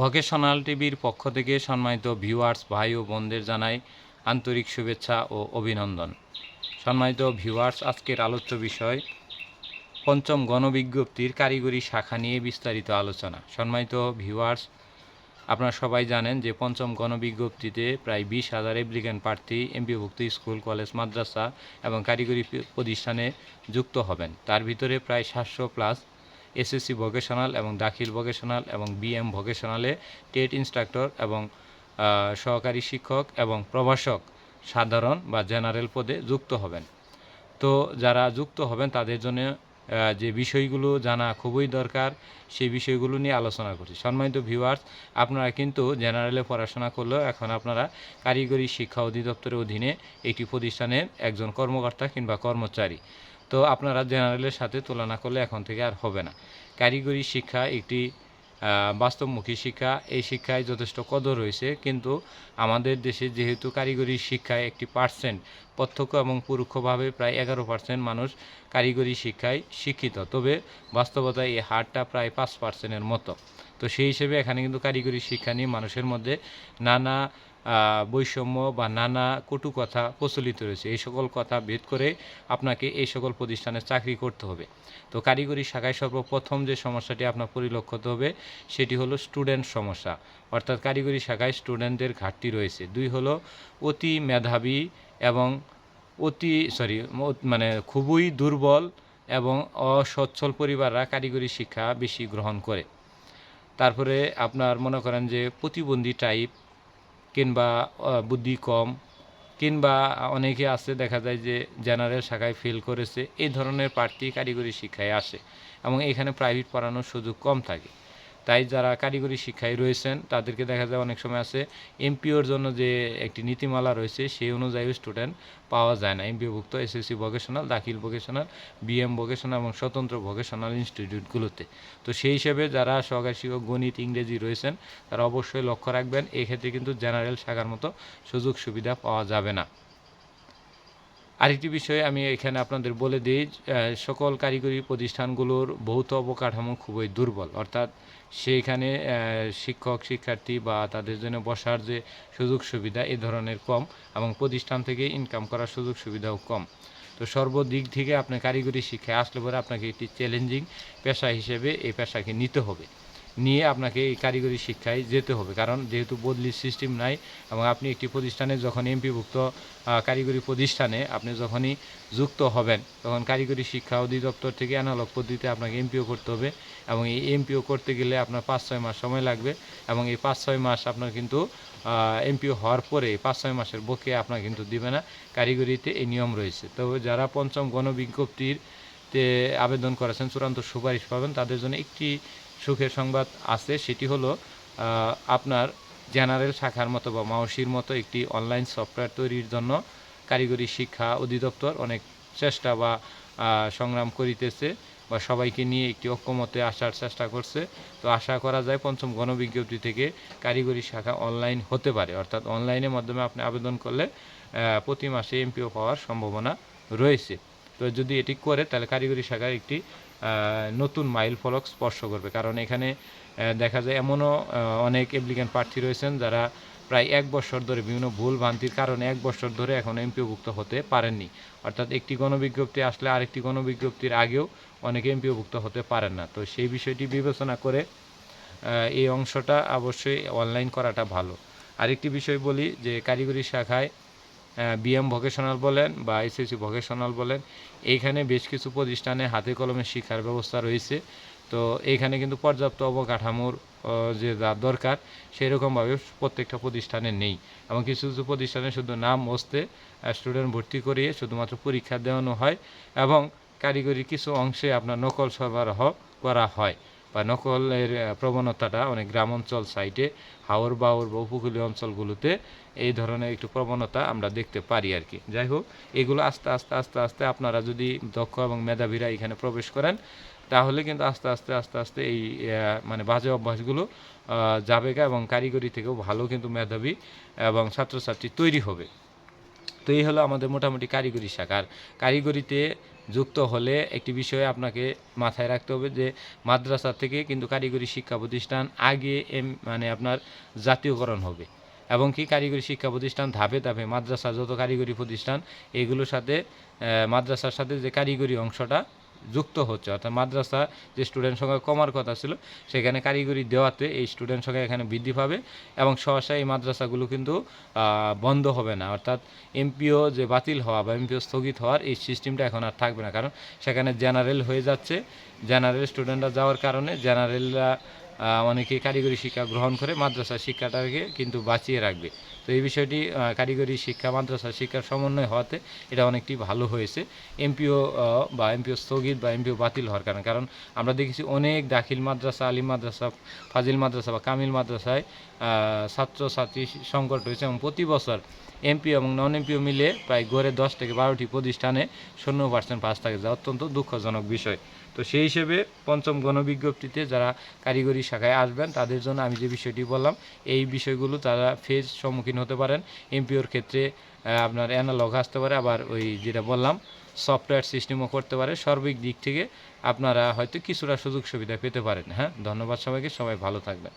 Vocational টিভির পক্ষ থেকে সম্মানিত ভিউয়ার্স, ভাই ও বোনদের জানাই আন্তরিক শুভেচ্ছা ও অভিনন্দন। সম্মানিত ভিউয়ার্স, আজকের আলোচ্য বিষয় পঞ্চম গণবিজ্ঞপ্তির কারিগরি শাখা নিয়ে বিস্তারিত আলোচনা। সম্মানিত ভিউয়ার্স, আপনারা সবাই জানেন যে পঞ্চম গণবিজ্ঞপ্তিতে প্রায় বিশ হাজার অ্যাপ্লিক্যান্ট প্রার্থী এমপিভুক্ত স্কুল, কলেজ, মাদ্রাসা এবং কারিগরি প্রতিষ্ঠানে যুক্ত হবেন। তার ভিতরে প্রায় সাতশো প্লাস এসএসসি ভোকেশনাল এবং দাখিল ভোকেশনাল এবং বিএম ভোকেশনালে টেট ইনস্ট্রাক্টর এবং সহকারী শিক্ষক এবং প্রভাষক সাধারণ বা জেনারেল পদে যুক্ত হবেন। তো যারা যুক্ত হবেন তাদের জন্য যে বিষয়গুলো জানা খুবই দরকার, সেই বিষয়গুলো নিয়ে আলোচনা করছি। সম্মানিত ভিউয়ার্স আপনারা কিন্তু জেনারেলে পড়াশোনা করলেও এখন আপনারা কারিগরি শিক্ষা অধিদপ্তরের অধীনে একটি প্রতিষ্ঠানের একজন কর্মকর্তা কিংবা কর্মচারী। তো আপনারা জেনারেলের সাথে তুলনা করলে এখন থেকে আর হবে না। কারিগরি শিক্ষা একটি বাস্তবমুখী শিক্ষা। এই শিক্ষায় যথেষ্ট কদর রয়েছে, কিন্তু আমাদের দেশে যেহেতু কারিগরি শিক্ষায় একটি পার্সেন্ট প্রত্যক্ষ এবং পরোক্ষভাবে প্রায় এগারো পার্সেন্ট মানুষ কারিগরি শিক্ষায় শিক্ষিত, তবে বাস্তবতায় এই হারটা প্রায় পাঁচ পার্সেন্টের মতো। তো সেই হিসেবে এখানে কিন্তু কারিগরি শিক্ষা নিয়ে মানুষের মধ্যে নানা বৈষম্য বা নানা কটু কথা প্রচলিত রয়েছে। এই সকল কথা ভেদ করে আপনাকে এই সকল প্রতিষ্ঠানে চাকরি করতে হবে। তো কারিগরি শাখায় সর্বপ্রথম যে সমস্যাটি আপনার পরিলক্ষিত হবে, সেটি হলো স্টুডেন্ট সমস্যা। অর্থাৎ কারিগরি শাখায় স্টুডেন্টদের ঘাটতি রয়েছে। দুই হলো অতি মেধাবী এবং অতি সরি মানে খুবই দুর্বল এবং অসচ্ছল পরিবাররা কারিগরি শিক্ষা বেশি গ্রহণ করে। তারপরে আপনার মনে করেন যে প্রতিবন্ধী টাইপ কিংবা বুদ্ধি কম, কিংবা অনেকে আছে দেখা যায় যে জেনারেল শাখায় ফেল করেছে, এই ধরনের প্রার্থী কারিগরি শিক্ষায় আসে এবং এখানে প্রাইভেট পড়ানোর সুযোগ কম থাকে। তাই যারা কারিগরি শিক্ষায় রয়েছেন, তাদেরকে দেখা যায় অনেক সময় আছে এমপিওর জন্য যে একটি নীতিমালা রয়েছে, সেই অনুযায়ী স্টুডেন্ট পাওয়া যায় না। এমপিওভুক্ত এসএসসি ভোকেশনাল দাখিল ভোকেশনাল বিএম ভোকেশনাল এবং স্বতন্ত্র ভোকেশনাল ইনস্টিটিউটগুলোতে তো সেই হিসেবে যারা সহকারী শিক্ষক গণিত, ইংরেজি রয়েছেন, তারা অবশ্যই লক্ষ্য রাখবেন, এক্ষেত্রে কিন্তু জেনারেল শাখার মতো সুযোগ সুবিধা পাওয়া যাবে না। আরেকটি বিষয় আমি এখানে আপনাদের বলে দিই সকল কারিগরি প্রতিষ্ঠানগুলোর ভৌত অবকাঠামো খুবই দুর্বল। অর্থাৎ সেইখানে শিক্ষক, শিক্ষার্থী বা তাদের জন্য বসার যে সুযোগ সুবিধা এ ধরনের কম এবং প্রতিষ্ঠান থেকে ইনকাম করার সুযোগ সুবিধাও কম। তো সর্বদিক থেকে আপনি কারিগরি শিক্ষায় আসলে পরে আপনাকে একটি চ্যালেঞ্জিং পেশা হিসেবে এই পেশাকে নিতে হবে। নিয়ে আপনাকে এই কারিগরি শিক্ষায় যেতে হবে। কারণ যেহেতু বদলির সিস্টেম নাই এবং আপনি একটি প্রতিষ্ঠানে যখন এমপিভুক্ত কারিগরি প্রতিষ্ঠানে আপনি যখনই যুক্ত হবেন, তখন কারিগরি শিক্ষা অধিদপ্তর থেকে অ্যানালগ পদ্ধতিতে আপনাকে এমপিও করতে হবে এবং এই এমপিও করতে গেলে আপনার পাঁচ ছয় মাস সময় লাগবে এবং এই পাঁচ ছয় মাস আপনার কিন্তু এমপিও হওয়ার পরে পাঁচ ছয় মাসের বকে আপনার কিন্তু দিবে না। কারিগরিতে এই নিয়ম রয়েছে। তবে যারা পঞ্চম গণবিজ্ঞপ্তির তে আবেদন করেছেন, চূড়ান্ত সুপারিশ পাবেন, তাদের জন্য একটি সুখের সংবাদ আছে, সেটি হলো আপনার জেনারেল শাখার মতো বা মাওসির মতো একটি অনলাইন সফটওয়্যার তৈরির জন্য কারিগরি শিক্ষা অধিদপ্তর অনেক চেষ্টা বা সংগ্রাম করিতেছে বা সবাইকে নিয়ে একটি ঐক্যমতে আসার চেষ্টা করছে। তো আশা করা যায় পঞ্চম গণবিজ্ঞপ্তি থেকে কারিগরি শাখা অনলাইন হতে পারে। অর্থাৎ অনলাইনের মাধ্যমে আপনি আবেদন করলে প্রতি মাসে এমপিও পাওয়ার সম্ভাবনা রয়েছে। তো যদি এটি করে, তাহলে কারিগরি শাখার একটি নতুন মাইল ফলক স্পর্শ করবে। কারণ এখানে দেখা যায় এমনও অনেক অ্যাপ্লিক্যান্ট প্রার্থী রয়েছেন যারা প্রায় এক বছর ধরে বিভিন্ন ভুল ভ্রান্তির কারণে এক বছর ধরে এখন এমপিওভুক্ত হতে পারেননি। অর্থাৎ একটি গণবিজ্ঞপ্তি আসলে আরেকটি গণবিজ্ঞপ্তির আগেও অনেকে এমপিওভুক্ত হতে পারেন না। তো সেই বিষয়টি বিবেচনা করে এই অংশটা অবশ্যই অনলাইন করাটা ভালো। আরেকটি বিষয় বলি যে, কারিগরি শাখায় বিএম ভোকেশনাল বলেন বা এসএসসি ভোকেশনাল বলেন, এইখানে বেশ কিছু প্রতিষ্ঠানে হাতে কলমে শিক্ষার ব্যবস্থা রয়েছে। তো এইখানে কিন্তু পর্যাপ্ত অবকাঠামোর যে যা দরকার সেই রকমভাবে প্রত্যেকটা প্রতিষ্ঠানে নেই। এবং কিছু কিছু প্রতিষ্ঠানে শুধু নাম হস্তে স্টুডেন্ট ভর্তি করিয়ে শুধুমাত্র পরীক্ষা দেওয়ানো হয় এবং কারিগরি কিছু অংশে আপনার নকল সরবরাহ করা হয়। বা নকলের প্রবণতাটা অনেক গ্রাম অঞ্চল সাইটে হাওর বাওর বা উপকূলীয় অঞ্চলগুলোতে এই ধরনের একটু প্রবণতা আমরা দেখতে পারি আর কি। যাই হোক, এগুলো আস্তে আস্তে আস্তে আস্তে আপনারা যদি দক্ষ এবং মেধাবীরা এখানে প্রবেশ করেন, তাহলে কিন্তু আস্তে আস্তে আস্তে আস্তে এই মানে বাজে অভ্যাসগুলো যাবে এবং কারিগরি থেকেও ভালো কিন্তু মেধাবী এবং ছাত্রছাত্রী তৈরি হবে। তো এই হলো আমাদের মোটামুটি কারিগরি শাখা। আর কারিগরিতে যুক্ত হলে একটি বিষয়ে আপনাকে মাথায় রাখতে হবে যে মাদ্রাসা থেকে কিন্তু কারিগরি শিক্ষা প্রতিষ্ঠান আগে এম মানে আপনার জাতীয়করণ হবে। এবং কি কারিগরি শিক্ষা প্রতিষ্ঠান ধাপে ধাপে মাদ্রাসা যত কারিগরি প্রতিষ্ঠান, এগুলোর সাথে মাদ্রাসার সাথে যে কারিগরি অংশটা যুক্ত হচ্ছে। অর্থাৎ মাদ্রাসা যে স্টুডেন্ট সংখ্যা কমার কথা ছিল, সেখানে কারিগরি দেওয়াতে এই স্টুডেন্ট সংখ্যা এখানে বৃদ্ধি পাবে এবং সহসা এই মাদ্রাসাগুলো কিন্তু বন্ধ হবে না। অর্থাৎ এমপিও যে বাতিল হওয়া বা এমপিও স্থগিত হওয়ার এই সিস্টেমটা এখন আর থাকবে না। কারণ সেখানে জেনারেল হয়ে যাচ্ছে জেনারেল স্টুডেন্টরা যাওয়ার কারণে জেনারেলরা অনেকে কারিগরি শিক্ষা গ্রহণ করে মাদ্রাসা শিক্ষাটাকে কিন্তু বাঁচিয়ে রাখবে। তো এই বিষয়টি কারিগরি শিক্ষা, মাদ্রাসা শিক্ষার সমন্বয় হওয়াতে এটা অনেকটি ভালো হয়েছে। এমপিও বা এমপিও স্থগিত বা এমপিও বাতিল হওয়ার কারণে। কারণ আমরা দেখেছি অনেক দাখিল মাদ্রাসা, আলিম মাদ্রাসা, ফাজিল মাদ্রাসা বা কামিল মাদ্রাসায় ছাত্র ছাত্রী সংকট হয়েছে এবং প্রতি বছর এমপি এবং নন এমপিও মিলে প্রায় গড়ে দশ থেকে বারোটি প্রতিষ্ঠানে শূন্য পার্সেন্ট পাস থাকে, যা অত্যন্ত দুঃখজনক বিষয়। তো সেই হিসেবে পঞ্চম গণবিজ্ঞপ্তিতে যারা কারিগরি শাখায় আসবেন, তাদের জন্য আমি যে বিষয়টি বললাম, এই বিষয়গুলো তারা ফেজ সম্মুখীন হতে পারেন। এমপিওর ক্ষেত্রে আপনার অ্যানালগ আসতে পারে, আবার ওই যেটা বললাম সফটওয়্যার সিস্টেমও করতে পারে। সর্বিক দিক থেকে আপনারা হয়তো কিছুটা সুযোগ সুবিধা পেতে পারেন। হ্যাঁ ধন্যবাদ সবাইকে, সবাই ভালো থাকবেন।